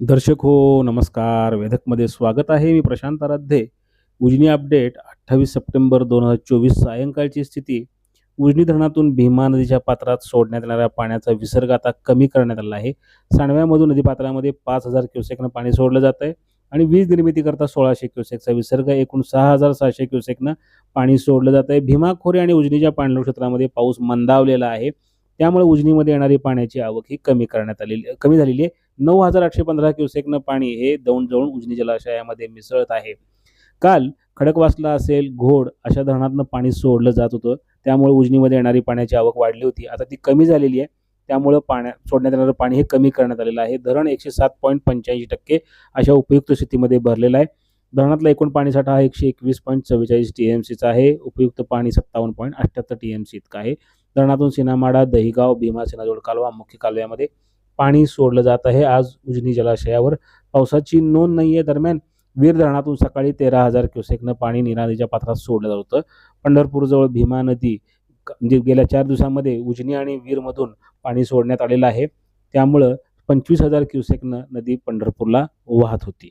दर्शक हो नमस्कार. वेधकमध्ये स्वागत आहे. मी प्रशांत आराध्ये. उजनी अपडेट अठ्ठावीस सप्टेंबर दोन हजार चोवीस सायंकाळची स्थिती. उजनी धरणातून भीमा नदीच्या पात्रात सोडण्यात येणाऱ्या पाण्याचा विसर्ग आता कमी करण्यात आला आहे. सांडव्यामधून नदीपात्रामध्ये पाच हजार क्युसेकनं पाणी सोडलं जात आहे आणि वीज निर्मितीकरता सोळाशे क्युसेकचा विसर्ग एकूण सहा हजार सहाशे क्युसेकनं पाणी सोडलं जात आहे. भीमा खोरे आणि उजनीच्या पाणलोट क्षेत्रामध्ये पाऊस मंदावलेला आहे. त्यामुळे उजनीमध्ये येणारी पाण्याची आवक ही कमी करण्यात आलेली कमी झालेली आहे. नऊ हजार आठशे पंधरा क्युसेकनं पाणी हे दौंड जवळ उजनी जलाशयामध्ये मिसळत आहे. काल खडकवासला असेल घोड अशा धरणातनं पाणी सोडलं जात होतं. त्यामुळे उजनीमध्ये येणारी पाण्याची आवक वाढली होती. आता ती कमी झालेली आहे. त्यामुळं पाण्या सोडण्यात येणारं पाणी हे कमी करण्यात आलेलं आहे. धरण एकशे सात पॉईंट पंच्याऐंशी टक्के अशा उपयुक्त स्थितीमध्ये भरलेलं आहे. धरणातला एकूण पाणीसाठा हा एकशे एकवीस पॉईंट चव्वेचाळीस टी एम सीचा आहे. उपयुक्त पाणी सत्तावन्न पॉईंट अठ्ठ्याहत्तर टी एम सी इतका आहे. धरणातून सिनामाडा दहिगाव भीमा सिनाजोड कालवा मुख्य कालव्यामध्ये पाणी सोडलं जात आहे. आज उजनी जलाशयावर पावसाची नोंद नाही आहे दरम्यान वीर धरणातून सकाळी तेरा हजार क्युसेकनं पाणी नीरा नदीच्या पात्रात सोडलं जात होतं. पंढरपूरजवळ भीमा नदी म्हणजे गेल्या चार दिवसांमध्ये उजनी आणि वीरमधून पाणी सोडण्यात आलेलं आहे. त्यामुळं पंचवीस हजार क्युसेकनं नदी पंढरपूरला वाहत होती.